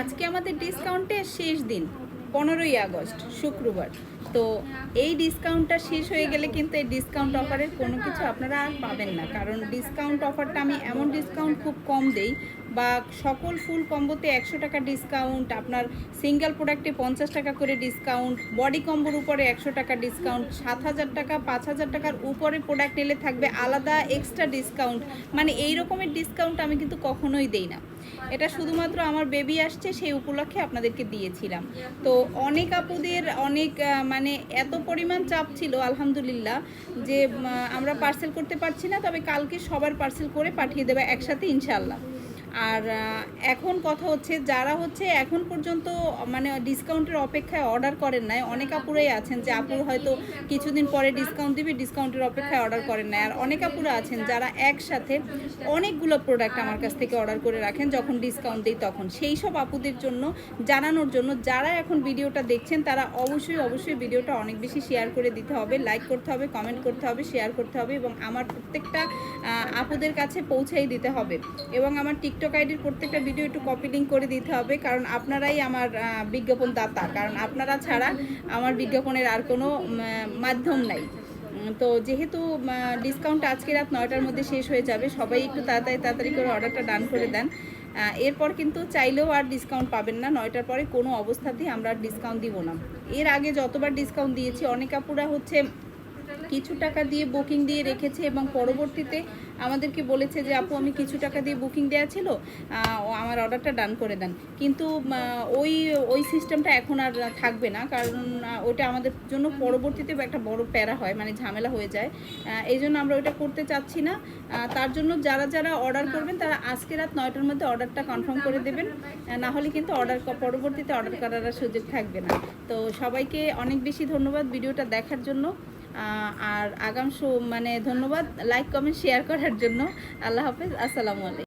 আজকে আমাদের ডিসকাউন্টের শেষ দিন, পনেরোই আগস্ট, শুক্রবার। তো এই ডিসকাউন্টটা শেষ হয়ে গেলে কিন্তু এই ডিসকাউন্ট অফারের কোনো কিছু আপনারা আর পাবেন না। কারণ ডিসকাউন্ট অফারটা আমি এমন ডিসকাউন্ট খুব কম দেই বা সকল ফুল কম্বোতে একশো টাকা ডিসকাউন্ট আপনার সিঙ্গেল প্রোডাক্টে পঞ্চাশ টাকা করে ডিসকাউন্ট বডি কম্বোর উপরে একশো টাকা ডিসকাউন্ট সাত হাজার টাকা, পাঁচ হাজার টাকার উপরে প্রোডাক্ট নিলে থাকবে আলাদা এক্সট্রা ডিসকাউন্ট মানে এই রকমের ডিসকাউন্ট আমি কিন্তু কখনোই দেই না। এটা শুধুমাত্র আমার বেবি আসছে, সেই উপলক্ষে আপনাদেরকে দিয়েছিলাম। তো অনেক আপুদের অনেক মানে এত পরিমাণ চাপ ছিল, আলহামদুলিল্লাহ, যে আমরা পার্সেল করতে পারছি না, তবে কালকে সবার পার্সেল করে পাঠিয়ে দেবে একসাথে ইনশাল্লাহ আর এখন কথা হচ্ছে যারা হচ্ছে এখন পর্যন্ত মানে ডিসকাউন্টের অপেক্ষায় অর্ডার করেন নাই, অনেক আপুরাই আছেন যে আপুর হয়তো কিছুদিন পরে ডিসকাউন্ট দিবে ডিসকাউন্টের অপেক্ষায় অর্ডার করেন নাই। আর অনেক আপুরা আছেন যারা একসাথে অনেকগুলো প্রোডাক্ট আমার কাছ থেকে অর্ডার করে রাখেন, যখন ডিসকাউন্ট দিই তখন। সেই সব আপুদের জন্য, জানানোর জন্য যারা এখন ভিডিওটা দেখছেন, তারা অবশ্যই অবশ্যই ভিডিওটা অনেক বেশি শেয়ার করে দিতে হবে লাইক করতে হবে কমেন্ট করতে হবে শেয়ার করতে হবে এবং আমার প্রত্যেকটা আপুদের কাছে পৌঁছাই দিতে হবে। এবং আমার টিকটক আইডির প্রত্যেকটা ভিডিও একটু কপি লিঙ্ক করে দিতে হবে, কারণ আপনারাই আমার বিজ্ঞাপন দাতা কারণ আপনারা ছাড়া আমার বিজ্ঞাপনের আর কোনো মাধ্যম নাই। তো যেহেতু ডিসকাউন্ট আজকে রাত নয়টার মধ্যে শেষ হয়ে যাবে, সবাই একটু তাড়াতাড়ি তাড়াতাড়ি করে অর্ডারটা ডান করে দেন। এরপর কিন্তু চাইলেও আর ডিসকাউন্ট পাবেন না, নয়টার পরে কোনো অবস্থাতেই আমরা ডিসকাউন্ট দিব না। এর আগে যতবার ডিসকাউন্ট দিয়েছি, অনেক আপুরা হচ্ছে কিছু টাকা দিয়ে বুকিং দিয়ে রেখেছে এবং পরবর্তীতে আমাদেরকে বলেছে যে, আপু, আমি কিছু টাকা দিয়ে বুকিং দেওয়া ছিল আমার অর্ডারটা ডান করে দেন। কিন্তু ওই ওই সিস্টেমটা এখন আর থাকবে না, কারণ ওটা আমাদের জন্য পরবর্তীতে একটা বড় প্যারা হয় মানে ঝামেলা হয়ে যায়। এই জন্য আমরা ওইটা করতে চাচ্ছি না। তার জন্য যারা যারা অর্ডার করবেন, তারা আজকে রাত নয়টার মধ্যে অর্ডারটা কনফার্ম করে দেবেন। না হলে কিন্তু অর্ডার পরবর্তীতে অর্ডার করার সুযোগ থাকবে না। তো সবাইকে অনেক বেশি ধন্যবাদ ভিডিওটা দেখার জন্য। আর আগাম মানে ধন্যবাদ লাইক কমেন্ট শেয়ার করার জন্য। আল্লাহ হাফেজ আসসালামু আলাইকুম।